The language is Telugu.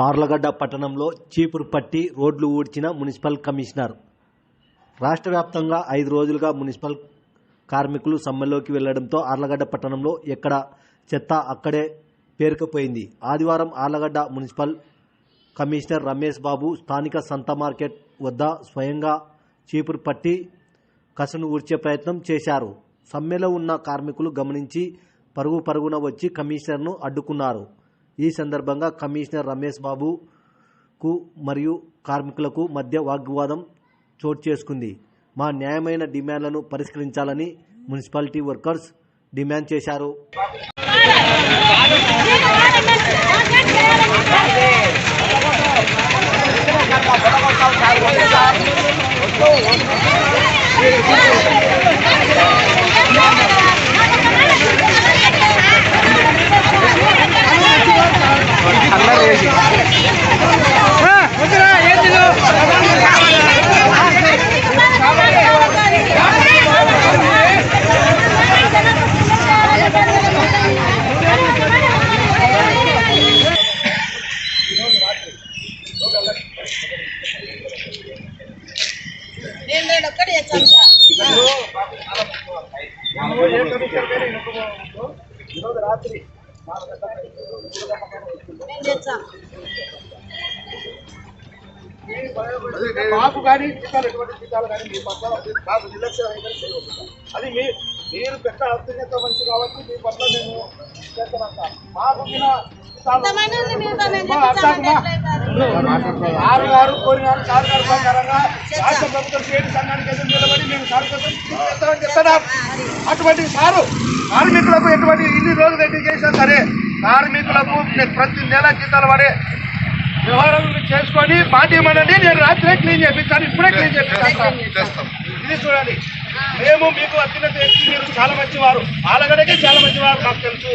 ఆర్లగడ్డ పట్టణంలో చీపురు పట్టి రోడ్లు ఊడ్చిన మున్సిపల్ కమిషనర్. రాష్ట్ర వ్యాప్తంగా ఐదు రోజులుగా మున్సిపల్ కార్మికులు సమ్మెలోకి వెళ్ళడంతో ఆర్లగడ్డ పట్టణంలో ఎక్కడ చెత్త అక్కడే పేరుకుపోయింది. ఆదివారం ఆర్లగడ్డ మున్సిపల్ కమిషనర్ రమేష్ బాబు స్థానిక సంత మార్కెట్ వద్ద స్వయంగా చీపురు పట్టి కసను ఊడ్చే ప్రయత్నం చేశారు. సమ్మెలో ఉన్న కార్మికులు గమనించి పరుగు పరుగున వచ్చి కమిషనర్ను అడ్డుకున్నారు. ఈ సందర్భంగా కమిషనర్ రమేష్ బాబుకు మరియు కార్మికులకు మధ్య వాగ్వాదం చోటు చేసుకుంది. మా న్యాయమైన డిమాండ్లను పరిష్కరించాలని మున్సిపాలిటీ వర్కర్స్ డిమాండ్ చేశారు. నేను నేను మాకు కానీ చిత్తాలు ఎటువంటి చిత్తాలు కానీ మీ పట్ల మాకు నిర్లక్ష్యం అది మీ మీరు పెట్ట అత్యున్నత మంచి కాబట్టి మీ పట్ల నేను చేస్తానంట మాకు ఆరు గారు కోరినారు. సార్ గారు ప్రకారంగా రాష్ట్ర ప్రభుత్వం సంఘానికి నిలబడి మేము సార్ కోసం చేస్తామని చెప్తున్నాం. అటువంటి సారు కార్మికులకు ఎటువంటి ఇన్ని రోజులు ఎన్ని చేసినా సరే కార్మికులకు ప్రతి నెల జీతాలు పడే వ్యవహారం చేసుకొని పార్టీ ఇవ్వమండి నేను రాత్రే క్లీన్ చేపిస్తాను. ఇప్పుడే క్లీన్ చేపిస్తాను. ఇది చూడండి. మేము మీకు అత్యున్నత వ్యక్తి మీరు చాలా మంచివారు. ఆలగడకే చాలా మంచివారు మాకు తెలుసు.